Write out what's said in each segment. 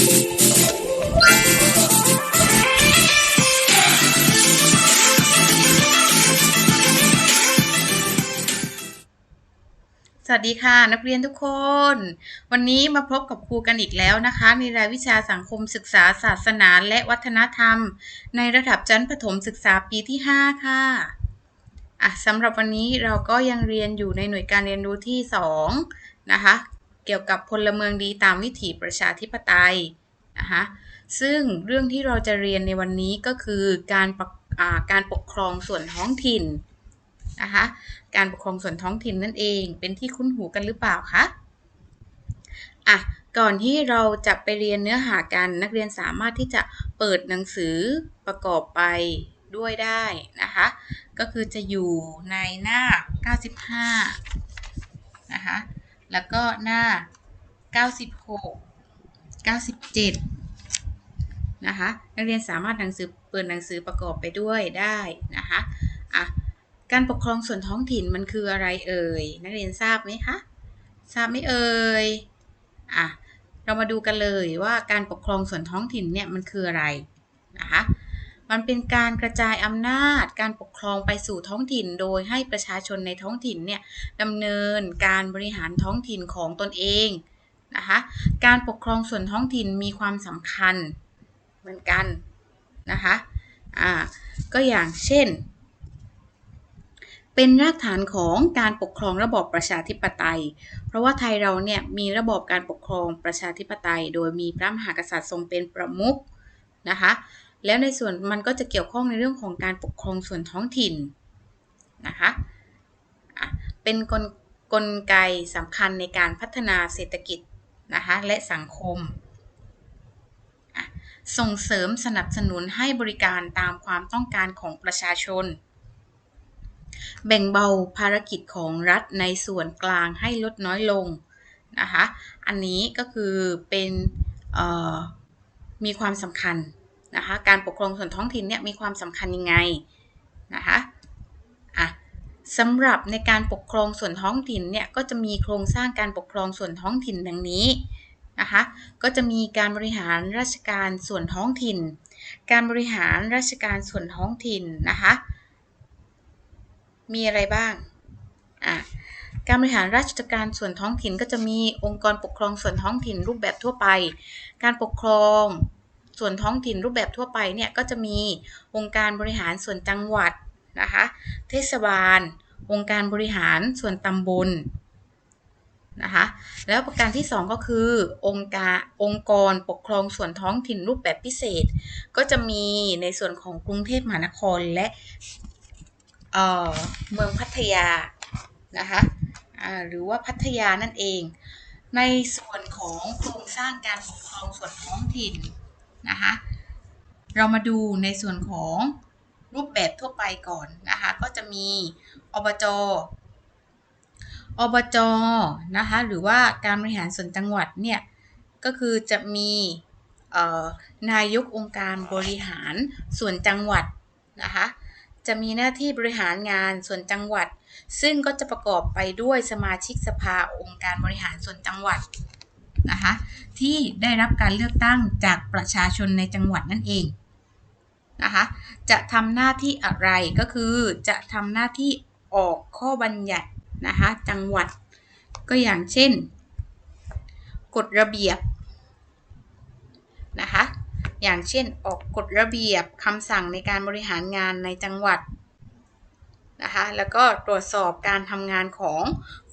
สวัสดีค่ะนักเรียนทุกคน วันนี้มาพบกับครูกันอีกแล้วนะคะ ในรายวิชาสังคมศึกษาศาสนาและวัฒนธรรม ในระดับชั้นประถมศึกษาปีที่ 5 ค่ะอะสำหรับวันนี้เราก็ยังเรียนอยู่ในหน่วยการเรียนรู้ที่ 2 นะคะ กี่ยวกับพลเมืองดีตามวิถีประชาธิปไตยนะคะซึ่งเรื่องที่เราจะเรียนในวันนี้ก็คือการปกการปกครองส่วนท้องถิ่นนะคะการปกครองส่วนท้องถิ่นนั่นเองเป็นที่คุ้นหูกันหรือเปล่าคะอะก่อนที่เราจะไปเรียนเนื้อหากันนักเรียนสามารถที่จะเปิดหนังสือประกอบไปด้วยได้นะคะก็คือจะอยู่ในหน้า 95นะคะ แล้วก็หน้า 96 97 นะคะ นักเรียนสามารถหนังสือเปิดหนังสือประกอบไปด้วยได้นะคะอะการปกครองส่วนท้องถิ่นมันคืออะไรเอ่ย นักเรียนทราบไหมคะ ทราบไหมเอ่ยอะเรามาดูกันเลยว่าการปกครองส่วนท้องถิ่นเนี่ยมันคืออะไรนะคะ มันเป็นการกระจายอำนาจการปกครองไปสู่ท้องถิ่น โดยให้ประชาชนในท้องถิ่นเนี่ยดำเนินการบริหารท้องถิ่นของตนเองนะคะ การปกครองส่วนท้องถิ่นมีความสำคัญเหมือนกันนะคะอ่าก็อย่างเช่น เป็นรากฐานของการปกครองระบอบประชาธิปไตย เพราะว่าไทยเราเนี่ยมีระบอบการปกครองประชาธิปไตย โดยมีพระมหากษัตริย์ทรงเป็นประมุขนะคะ แล้วในส่วนมันก็จะเกี่ยวข้องในเรื่องของการปกครองส่วนท้องถิ่นนะคะเป็นกลกลไกสำคัญในการพัฒนาเศรษฐกิจนะคะและสังคม ส่งเสริมสนับสนุนให้บริการตามความต้องการของประชาชน แบ่งเบาภารกิจของรัฐในส่วนกลางให้ลดน้อยลงนะคะ อันนี้ก็คือเป็นมีความสำคัญ นะคะการปกครองส่วนท้องถิ่นเนี่ยมีความสำคัญยังไงนะคะอะสำหรับในการปกครองส่วนท้องถิ่นเนี่ยก็จะมีโครงสร้างการปกครองส่วนท้องถิ่นดังนี้นะคะก็จะมีการบริหารราชการส่วนท้องถิ่น การบริหารราชการส่วนท้องถิ่นนะคะมีอะไรบ้างอะการบริหารราชการส่วนท้องถิ่นก็จะมีองค์กรปกครองส่วนท้องถิ่นรูปแบบทั่วไป การปกครอง ส่วนท้องถิ่นรูปแบบทั่วไปเนี่ยก็จะมีองค์การบริหารส่วนจังหวัดนะคะเทศบาล องค์การบริหารส่วนตำบลนะคะแล้วประการที่ 2 ก็คือ องค์การองค์กรปกครองส่วนท้องถิ่นรูปแบบพิเศษ ก็จะมีในส่วนของกรุงเทพมหานครและเเมืองพัทยานะคะหรือว่าพัทยานั่นเอง ในส่วนของโครงสร้างการปกครองส่วนท้องถิ่น นะคะเรามาดูในส่วนของรูปแบบทั่วไปก่อนนะคะ ก็จะมีอบจ อบจ นะคะ หรือว่าการบริหารส่วนจังหวัดเนี่ย ก็คือจะมีนายกองค์การบริหารส่วนจังหวัดนะคะ จะมีหน้าที่บริหารงานส่วนจังหวัด ซึ่งก็จะประกอบไปด้วยสมาชิกสภาองค์การบริหารส่วนจังหวัด นะคะที่ได้รับการเลือกตั้งจากประชาชนในจังหวัดนั่นเองนะคะจะทำหน้าที่อะไรก็คือจะทำหน้าที่ออกข้อบัญญัตินะคะจังหวัดก็อย่างเช่น กฎระเบียบนะคะอย่างเช่นออกกฎระเบียบคำสั่งในการบริหารงานในจังหวัด นะคะแล้วก็ตรวจสอบการทำงานของ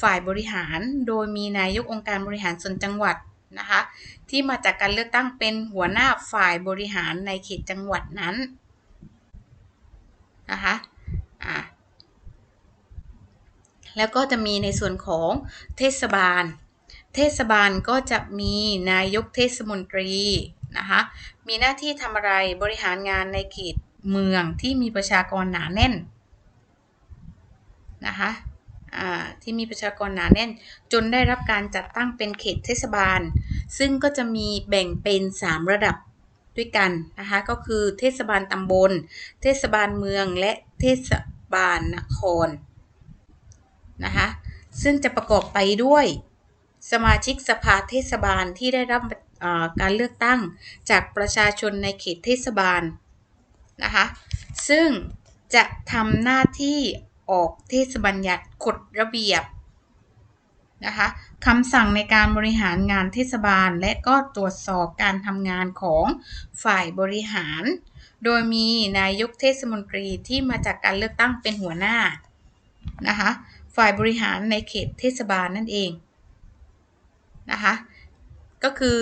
ฝ่ายบริหาร โดยมีนายกองค์การบริหารส่วนจังหวัดนะคะที่มาจากการเลือกตั้งเป็นหัวหน้าฝ่ายบริหารในเขตจังหวัดนั้นนะคะอ่าแล้วก็จะมีในส่วนของเทศบาล เทศบาลก็จะมีนายกเทศมนตรีนะคะมีหน้าที่ทำอะไรบริหารงานในเขตเมืองที่มีประชากรหนาแน่น นะคะที่มีประชากรหนาแน่น จนได้รับการจัดตั้งเป็นเขตเทศบาล ซึ่งก็จะมีแบ่งเป็น 3 ระดับด้วยกันนะคะก็คือเทศบาลตำบล เทศบาลเมืองและเทศบาลนครนะคะซึ่งจะประกอบไปด้วยสมาชิกสภาเทศบาลที่ได้รับการเลือกตั้งจากประชาชนในเขตเทศบาลนะคะซึ่งจะทำหน้าที่ ออกเทศบัญญัติกฎระเบียบนะคะคำสั่งในการบริหารงานเทศบาล และก็ตรวจสอบการทำงานของฝ่ายบริหาร โดยมีนายกเทศมนตรีที่มาจากการเลือกตั้งเป็นหัวหน้านะคะฝ่ายบริหารในเขตเทศบาลนั่นเองนะคะก็คือ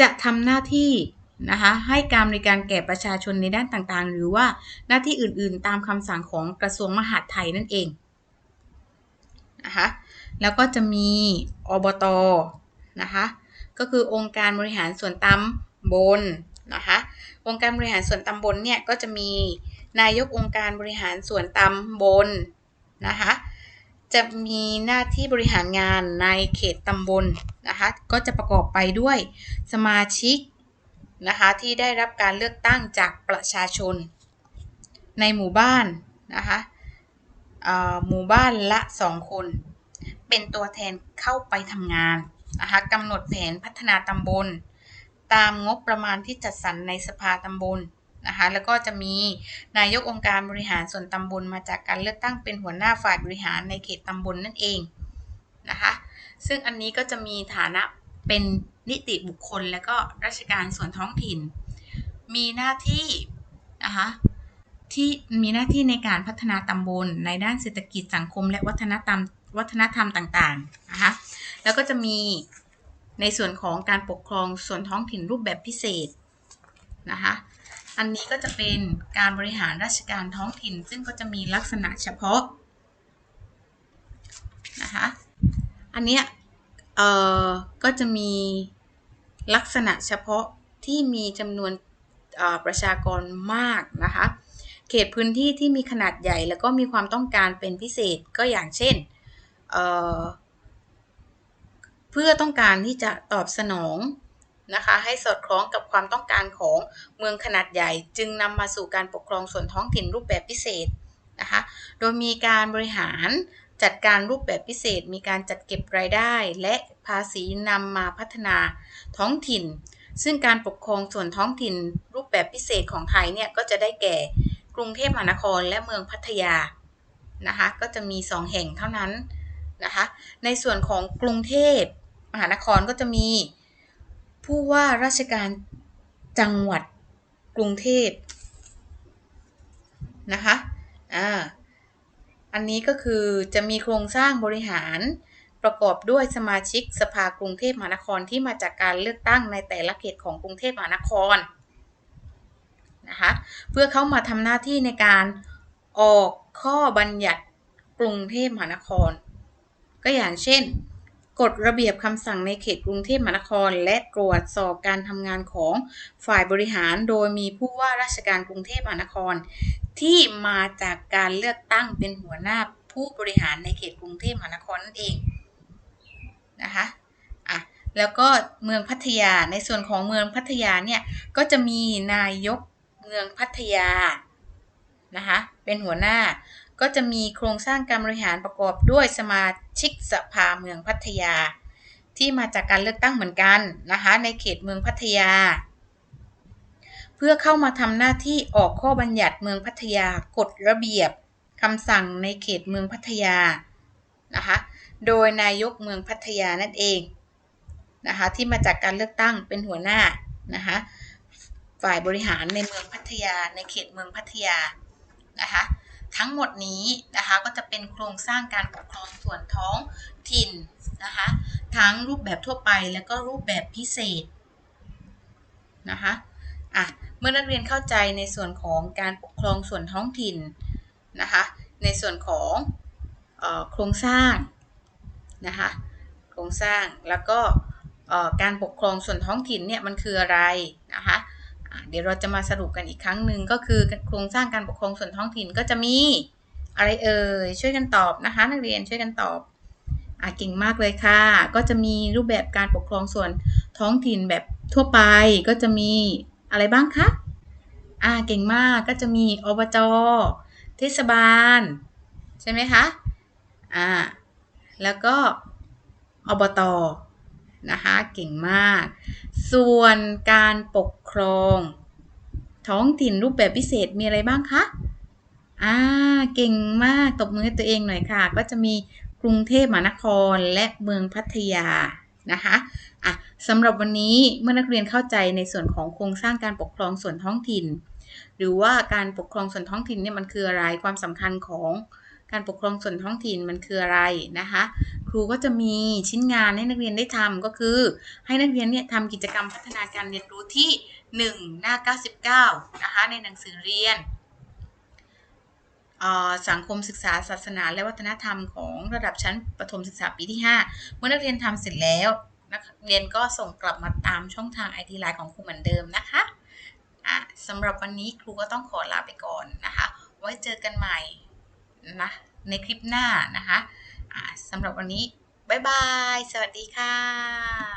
จะทำหน้าที่ นะคะให้การบริการแก่ประชาชนในด้านต่างๆ หรือว่าหน้าที่อื่นๆ ตามคำสั่งของกระทรวงมหาดไทยนั่นเองนะคะแล้วก็จะมีอบตนะคะก็คือองค์การบริหารส่วนตำบลนะคะองค์การบริหารส่วนตำบลเนี่ยก็จะมีนายกองค์การบริหารส่วนตำบลนะคะจะมีหน้าที่บริหารงานในเขตตำบลนะคะก็จะประกอบไปด้วยสมาชิก นะคะที่ได้รับการเลือกตั้งจากประชาชน ในหมู่บ้านนะคะหมู่บ้านละ 2 คน เป็นตัวแทนเข้าไปทำงานนะคะกำหนดแผนพัฒนาตำบล ตามงบประมาณที่จัดสรรในสภาตำบลนะคะแล้วก็จะมีนายกองค์การบริหารส่วนตำบลมาจากการเลือกตั้งเป็นหัวหน้าฝ่ายบริหารในเขตตำบลนั่นเองนะคะซึ่งอันนี้ก็จะมีฐานะเป็น นิติบุคคล และก็ราชการส่วนท้องถิ่น มีหน้าที่นะคะที่มีหน้าที่ในการพัฒนาตำบลในด้านเศรษฐกิจสังคม และวัฒนธรรมวัฒนธรรมต่างๆนะคะแล้วก็จะมีในส่วนของการปกครองส่วนท้องถิ่นรูปแบบพิเศษนะคะอันนี้ก็จะเป็นการบริหารราชการท้องถิ่น ซึ่งก็จะมีลักษณะเฉพาะนะคะอันเนี้ย เอ่อก็จะมีลักษณะเฉพาะที่มีจำนวนประชากรมากนะคะ เขตพื้นที่ที่มีขนาดใหญ่แล้วก็มีความต้องการเป็นพิเศษก็อย่างเช่นเเพื่อต้องการที่จะตอบสนองนะคะให้สอดคล้องกับความต้องการของเมืองขนาดใหญ่ จึงนำมาสู่การปกครองส่วนท้องถิ่นรูปแบบพิเศษนะคะ โดยมีการบริหาร จัดการรูปแบบพิเศษมีการจัดเก็บรายได้ และภาษีนำมาพัฒนาท้องถิ่น ซึ่งการปกครองส่วนท้องถิ่น รูปแบบพิเศษของไทยเนี่ยก็จะได้แก่ กรุงเทพมหานครและเมืองพัทยานะคะก็จะมี 2 แห่งเท่านั้นนะคะในส่วนของกรุงเทพมหานครก็จะมี ผู้ว่าราชการจังหวัดกรุงเทพนะคะอ่า อันนี้ก็คือจะมีโครงสร้างบริหาร ประกอบด้วยสมาชิกสภากรุงเทพมหานครที่มาจากการเลือกตั้งในแต่ละเขตของกรุงเทพมหานครนะคะเพื่อเข้ามาทำหน้าที่ในการออกข้อบัญญัติกรุงเทพมหานคร ก็อย่างเช่น กฎระเบียบคำสั่งในเขตกรุงเทพมหานคร และตรวจสอบการทำงานของฝ่ายบริหารโดยมีผู้ว่าราชการกรุงเทพมหานคร ที่มาจากการเลือกตั้งเป็นหัวหน้าผู้บริหารในเขตกรุงเทพมหานครนั่นเองนะคะอะแล้วก็เมืองพัทยาในส่วนของเมืองพัทยาเนี่ยก็จะมีนายกเมืองพัทยานะคะเป็นหัวหน้าก็จะมีโครงสร้างการบริหารประกอบด้วยสมาชิกสภาเมืองพัทยา ที่มาจากการเลือกตั้งเหมือนกันนะคะในเขตเมืองพัทยา พื่อเข้ามาทำหน้าที่ออกข้อบัญญัติเมืองพัทยากฎระเบียบคำสั่งในเขตเมืองพัทยานะคะโดยนายกเมืองพัทยานั่นเองนะคะที่มาจากการเลือกตั้งเป็นหัวหน้านะคะฝ่ายบริหารในเมืองพัทยาในเขตเมืองพัทยานะคะทั้งหมดนี้นะคะก็จะเป็นโครงสร้างการปกครองส่วนท้องถิ่นนะคะทั้งรูปแบบทั่วไปและก็รูปแบบพิเศษนะคะอะ มื่อนักเรียนเข้าใจในส่วนของการปกครองส่วนท้องถิ่นนะคะ ในส่วนของโครงสร้างนะคะ โครงสร้างแล้วก็การปกครองส่วนท้องถิ่นเนี่ยมันคืออะไรนะคะเดี๋ยวเราจะมาสรุปกันอีกครั้งหนึ่งก็คือโครงสร้างการปกครองส่วนท้องถิ่นก็จะมีอะไรเอ่ยช่วยกันตอบนะคะ นักเรียนช่วยกันตอบอะเก่งมากเลยค่ะ ก็จะมีรูปแบบการปกครองส่วนท้องถิ่นแบบทั่วไปก็จะมี อะไรบ้างคะอ่าเก่งมากก็จะมีอบจเทศบาล ใช่ไหมคะอ่าแล้วก็อบตนะคะเก่งมาก ส่วนการปกครอง ท้องถิ่นรูปแบบพิเศษมีอะไรบ้างคะอ่าเก่งมากตบมือตัวเองหน่อยค่ะ ก็จะมีกรุงเทพมหานครและเมืองพัทยา นะคะอะสำหรับวันนี้เมื่อนักเรียนเข้าใจในส่วนของโครงสร้างการปกครองส่วนท้องถิ่น หรือว่าการปกครองส่วนท้องถิ่นเนี่ยมันคืออะไรความสำคัญของการปกครองส่วนท้องถิ่นมันคืออะไรนะคะ ครูก็จะมีชิ้นงานให้นักเรียนได้ทำก็คือ ให้นักเรียนเนี่ยทำกิจกรรมพัฒนาการเรียนรู้ที่ 1 หน้า 99 นะคะในหนังสือเรียน สังคมศึกษาศาสนาและวัฒนธรรมของระดับชั้นประถมศึกษาปีที่ 5 เมื่อนักเรียนทำเสร็จแล้วนักเรียนก็ส่งกลับมาตามช่องทาง IT Line ของครูเหมือนเดิมนะคะะสำหรับวันนี้ครูก็ต้องขอลาไปก่อนนะคะ ไว้เจอกันใหม่นะในคลิปหน้านะคะะสำหรับวันนี้ บ๊ายบาย สวัสดีค่ะ